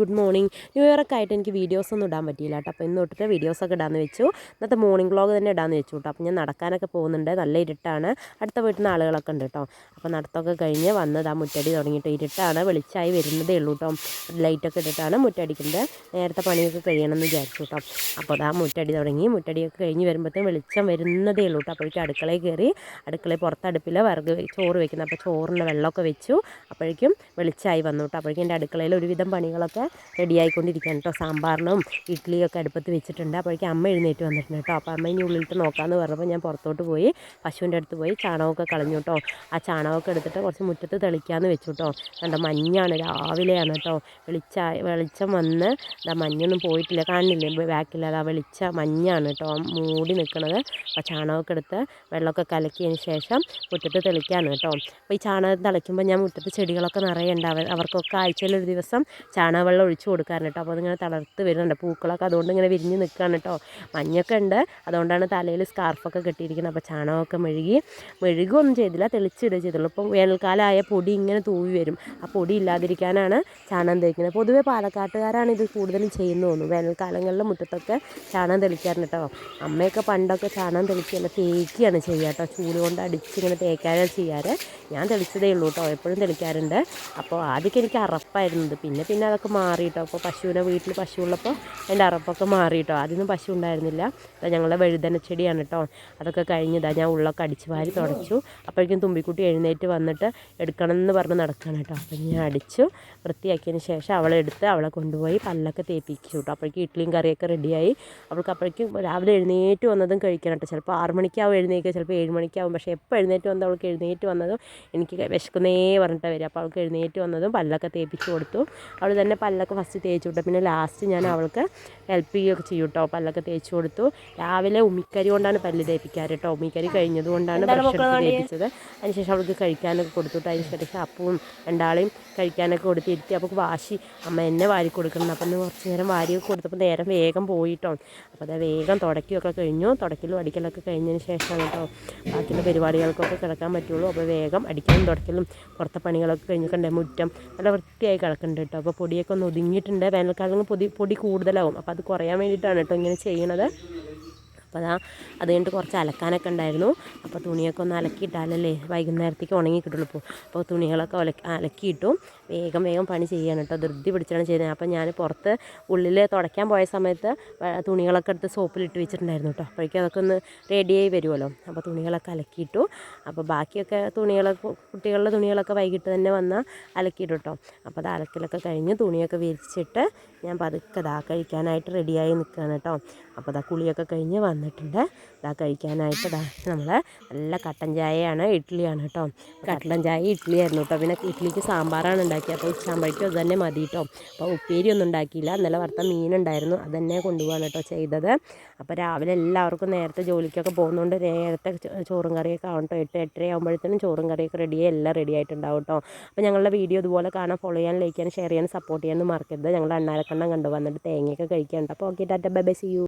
Good morning new ഇയറൊക്കെ ആയിട്ട് എനിക്ക് വീഡിയോസ് ഒന്നും ഇടാൻ പറ്റിയില്ല കേട്ടോ. അപ്പോൾ ഇന്ന് തൊട്ടിട്ട് വീഡിയോസൊക്കെ ഇടാമെന്ന് വെച്ചു. ഇന്നത്തെ മോർണിംഗ് വ്ളോഗ് തന്നെ ഇടാമെന്ന് വെച്ചു കേട്ടോ. അപ്പോൾ ഞാൻ നടക്കാനൊക്കെ പോകുന്നുണ്ട്. നല്ല ഇരുട്ടാണ്. അടുത്ത വീട്ടിൽ നിന്ന് ആളുകളൊക്കെ ഉണ്ട് കേട്ടോ. അപ്പോൾ നടത്തൊക്കെ കഴിഞ്ഞ് വന്നത് ആ മുറ്റടി തുടങ്ങിയിട്ട് ഇരുട്ടാണ്. വെളിച്ചായി വരുന്നതേ ഉള്ളൂ കേട്ടോ. ലൈറ്റൊക്കെ ഇട്ടിട്ടാണ് മുറ്റടിക്കുന്നത്. നേരത്തെ പണിയൊക്കെ കഴിയണമെന്ന് വിചാരിച്ചു കേട്ടോ. അപ്പോൾ അതാ മുറ്റടി തുടങ്ങി. മുറ്റടിയൊക്കെ കഴിഞ്ഞ് വരുമ്പോഴത്തേക്കും വെളിച്ചം വരുന്നതേ ഉള്ളൂ കേട്ടോ. അപ്പോഴേക്കും അടുക്കളയിൽ കയറി അടുക്കളയിൽ പുറത്തടുപ്പിൽ വിറക് ചോറ് വെക്കുന്നത്. അപ്പോൾ ചോറിന്റെ വെള്ളമൊക്കെ വെച്ചു. അപ്പോഴേക്കും വെളിച്ചായി വന്നു കേട്ടോ. അപ്പോഴേക്കും എന്റെ അടുക്കളയിൽ ഒരുവിധം പണികളൊക്കെ ഒക്കെ റെഡി ആയിക്കൊണ്ടിരിക്കുകയാണ് കേട്ടോ സാമ്പാറിനും ഇഡ്ഡലിയൊക്കെ അടുപ്പത്ത് വെച്ചിട്ടുണ്ട്. അപ്പോഴേക്കും അമ്മ എഴുന്നേറ്റ് വന്നിട്ടുണ്ട് കേട്ടോ അപ്പോൾ അമ്മ ഇനി ഉള്ളിലിട്ട് നോക്കാമെന്ന് പറഞ്ഞപ്പോൾ ഞാൻ പുറത്തോട്ട് പോയി പശുവിന്റെ അടുത്ത് പോയി ചാണകമൊക്കെ കളഞ്ഞു കേട്ടോ ആ ചാണകമൊക്കെ എടുത്തിട്ട് കുറച്ച് മുറ്റത്ത് തെളിക്കാമെന്ന് വെച്ചു കേട്ടോ കണ്ടോ മഞ്ഞാണ് രാവിലെയാണ് കേട്ടോ വെളിച്ച വെളിച്ചം വന്ന് ഇതാ മഞ്ഞൊന്നും പോയിട്ടില്ല. കാണില്ലേ ബാക്കിൽ അതാ വെളിച്ച മഞ്ഞാണ് കേട്ടോ മൂടി നിൽക്കുന്നത് അപ്പോൾ ചാണകമൊക്കെ എടുത്ത് വെള്ളമൊക്കെ കലക്കിയതിന് ശേഷം മുറ്റത്ത് തെളിക്കാണ് കേട്ടോ അപ്പോൾ ഈ ചാണകം തിളയ്ക്കുമ്പോൾ ഞാൻ മുറ്റത്ത് ചെടികളൊക്കെ നിറയെ ഉണ്ടാവും അവർക്കൊക്കെ ആഴ്ചയിലൊരു ദിവസം ചാണക വെള്ളം ഒഴിച്ച് കൊടുക്കാറുണ്ട് കേട്ടോ. അപ്പോൾ അതിങ്ങനെ തളർത്ത് വരുന്നുണ്ട്. പൂക്കളൊക്കെ അതുകൊണ്ട് ഇങ്ങനെ വിരിഞ്ഞ് നിൽക്കുകയാണ് കേട്ടോ. മഞ്ഞൊക്കെ ഉണ്ട്. അതുകൊണ്ടാണ് തലയിൽ സ്കാർഫൊക്കെ കെട്ടിയിരിക്കുന്നത്. അപ്പോൾ ചാണകമൊക്കെ മെഴുകി മെഴുകൊന്നും ചെയ്തില്ല. തെളിച്ചിടുക ചെയ്തുള്ളൂ. ഇപ്പം വേനൽക്കാലമായ പൊടി ഇങ്ങനെ തൂവി വരും. ആ പൊടി ഇല്ലാതിരിക്കാനാണ് ചാണകം തേക്കുന്നത്. പൊതുവേ പാലക്കാട്ടുകാരാണ് ഇത് കൂടുതലും ചെയ്യുന്നു തോന്നുന്നു. വേനൽക്കാലങ്ങളിൽ മുറ്റത്തൊക്കെ ചാണകം തെളിക്കാറുണ്ട് കേട്ടോ. അമ്മയൊക്കെ പണ്ടൊക്കെ ചാണകം തെളിക്കുകയല്ല തേക്കുകയാണ് ചെയ്യുക കേട്ടോ. ചൂട് കൊണ്ട് അടിച്ചിങ്ങനെ തേക്കാനാണ് ചെയ്യാറ്. ഞാൻ തെളിച്ചതേ ഉള്ളൂ കേട്ടോ. എപ്പോഴും തെളിക്കാറുണ്ട്. അപ്പോൾ ആദ്യമൊക്കെ എനിക്ക് അറപ്പായിരുന്നത്. പിന്നെ പിന്നെ അതൊക്കെ മാറി കേട്ടോ അപ്പോൾ പശുവിനെ വീട്ടിൽ പശു ഉള്ളപ്പോൾ എന്റെ അറപ്പൊക്കെ മാറി കേട്ടോ ആദ്യമൊന്നും പശു ഉണ്ടായിരുന്നില്ല. ഞങ്ങളുടെ വഴുതന ചെടിയാണ് കേട്ടോ. അതൊക്കെ കഴിഞ്ഞതാ ഞാൻ ഉള്ളൊക്കെ അടിച്ച് വാരി തുടച്ചു. അപ്പോഴേക്കും തുമ്പിക്കുട്ടി എഴുന്നേറ്റ് വന്നിട്ട് എടുക്കണം എന്ന് പറഞ്ഞ് നടക്കുകയാണ് കേട്ടോ. അപ്പോൾ ഞാൻ അടിച്ചു. വൃത്തിയാക്കിയതിന് ശേഷം അവളെ എടുത്ത് അവളെ കൊണ്ടുപോയി പല്ലൊക്കെ തേപ്പിച്ചു കേട്ടോ. അപ്പോഴേക്കും ഇഡ്ഡലിയും കറിയൊക്കെ റെഡിയായി. അവൾക്ക് അപ്പോഴേക്കും രാവിലെ എഴുന്നേറ്റ് വന്നതും കഴിക്കണം കേട്ടോ. ചിലപ്പോൾ ആറ് മണിക്കാവും എഴുന്നേക്കുക ചിലപ്പോൾ ഏഴ് മണിക്കാവും. പക്ഷേ എപ്പോൾ എഴുന്നേറ്റ് വന്നത് അവൾക്ക് എഴുന്നേറ്റ് വന്നതും എനിക്ക് വിശക്കുന്നേ പറഞ്ഞിട്ട് വരിക. അപ്പോൾ അവൾക്ക് എഴുന്നേറ്റ് വന്നതും പല്ലൊക്കെ തേപ്പിച്ച് കൊടുത്തു. അവൾ തന്നെ പല്ലൊക്കെ ഫസ്റ്റ് തേച്ച് കൊടുത്തു പിന്നെ ലാസ്റ്റ് ഞാൻ അവൾക്ക് ഹെൽപ്പ് ചെയ്യുകയൊക്കെ ചെയ്യും കേട്ടോ പല്ലൊക്കെ തേച്ച് കൊടുത്തു. രാവിലെ ഉമ്മിക്കരി കൊണ്ടാണ് പല്ല് തേപ്പിക്കാറ് കേട്ടോ. ഉമ്മിക്കരി കഴിഞ്ഞത് കൊണ്ടാണ് തേപ്പിച്ചത്. അതിനുശേഷം അവൾക്ക് കഴിക്കാനൊക്കെ കൊടുത്തു. അതിന് ശേഷം അപ്പവും രണ്ടാളെയും കഴിക്കാനൊക്കെ കൊടുത്തിരുത്തി അപ്പോൾ വാശി. അമ്മ എന്നെ വാരി കൊടുക്കണം. അപ്പം കുറച്ച് നേരം വാരി കൊടുത്തപ്പോൾ നേരം വേഗം പോയിട്ടോ. അപ്പോൾ അത് വേഗം തുടക്കുകയൊക്കെ കഴിഞ്ഞു. തുടക്കലും അടിക്കലൊക്കെ കഴിഞ്ഞതിന് ശേഷം കേട്ടോ ബാക്കിയുള്ള പരിപാടികൾക്കൊക്കെ കിടക്കാൻ പറ്റുള്ളൂ. അപ്പോൾ വേഗം അടിക്കലും തുടക്കലും പുറത്തെ പണികളൊക്കെ കഴിഞ്ഞിട്ടുണ്ടേ മുറ്റം നല്ല വൃത്തിയായി കിടക്കുന്നുണ്ട് കേട്ടോ. അപ്പോൾ പൊടിയൊക്കെ ഒന്ന് ഒതുങ്ങിയിട്ടുണ്ട്. വേനൽക്കാലം പൊടി പൊടി കൂടുതലാവും. അപ്പോൾ അത് കുറയാൻ വേണ്ടിയിട്ടാണ് കേട്ടോ ഇങ്ങനെ ചെയ്യണത്. അപ്പോൾ അതാ അത് കഴിഞ്ഞിട്ട് കുറച്ച് അലക്കാനൊക്കെ ഉണ്ടായിരുന്നു. അപ്പോൾ തുണിയൊക്കെ ഒന്ന് അലക്കിയിട്ടാലല്ലേ വൈകുന്നേരത്തേക്ക് ഉണങ്ങി കിട്ടുള്ളൂ. ഇപ്പോൾ അപ്പോൾ തുണികളൊക്കെ അലക്കി അലക്കിയിട്ടു വേഗം വേഗം പണി ചെയ്യണം കേട്ടോ. ധൃതി പിടിച്ചാണ് ചെയ്യുന്നത്. അപ്പോൾ ഞാൻ പുറത്ത് ഉള്ളിൽ തുടയ്ക്കാൻ പോയ സമയത്ത് തുണികളൊക്കെ എടുത്ത് സോപ്പിലിട്ട് വെച്ചിട്ടുണ്ടായിരുന്നു കേട്ടോ. അപ്പോഴേക്കും അതൊക്കെ ഒന്ന് റെഡിയായി വരുമല്ലോ. അപ്പോൾ തുണികളൊക്കെ അലക്കിയിട്ടു. അപ്പോൾ ബാക്കിയൊക്കെ തുണികളൊക്കെ കുട്ടികളുടെ തുണികളൊക്കെ വൈകിട്ട് തന്നെ വന്നാൽ അലക്കിയിട്ടു കേട്ടോ. അപ്പോൾ അത് അലക്കിലൊക്കെ കഴിഞ്ഞ് തുണിയൊക്കെ വിരിച്ചിട്ട് ഞാൻ പതുക്കെ ദാ കഴിക്കാനായിട്ട് റെഡിയായി നിൽക്കുകയാണ് കേട്ടോ. അപ്പോൾ ദാ കുളിയൊക്കെ കഴിഞ്ഞ് വന്നിട്ടുണ്ട്. ഇതാ കഴിക്കാനായിട്ട് ദാ നമ്മൾ നല്ല കട്ടൻ ചായയാണ് ഇഡ്ഡലിയാണ് കേട്ടോ. കട്ടൻ ചായ ഇഡ്ഡലി ആയിരുന്നു കേട്ടോ. പിന്നെ ഇഡ്ഡലിക്ക് സാമ്പാറാണ് ഉണ്ടാക്കിയത് അപ്പോൾ ഉച്ചാകുമ്പോഴേക്കും അത് തന്നെ മതി കേട്ടോ. അപ്പോൾ ഉപ്പേരി ഒന്നും ഉണ്ടാക്കിയില്ല. ഇന്നലെ വറുത്ത മീനുണ്ടായിരുന്നു അത് തന്നെ കൊണ്ടുപോകാൻ കേട്ടോ ചെയ്തത്. അപ്പോൾ രാവിലെ എല്ലാവർക്കും നേരത്തെ ജോലിക്കൊക്കെ പോകുന്നതുകൊണ്ട് നേരത്തെ ചോറും കറിയൊക്കെ ആവും കേട്ടോ. എട്ട് എട്ടര ആകുമ്പോഴത്തേനും ചോറും കറിയൊക്കെ റെഡിയായി എല്ലാം റെഡി ആയിട്ടുണ്ടാവും കേട്ടോ. അപ്പോൾ ഞങ്ങളുടെ വീഡിയോ ഇതുപോലെ കാണാൻ ഫോളോ ചെയ്യാൻ ലൈക്ക് ചെയ്യാൻ ഷെയർ ചെയ്യാൻ സപ്പോർട്ട് ചെയ്യാൻ മറക്കരുത്. ഞങ്ങളുടെ ഞങ്ങൾ അണ്ണാരക്കണ്ണം കണ്ടു. വന്നിട്ട് തേങ്ങയൊക്കെ കഴിക്കാനുണ്ട്. അപ്പോൾ okay tata. Bye bye. See you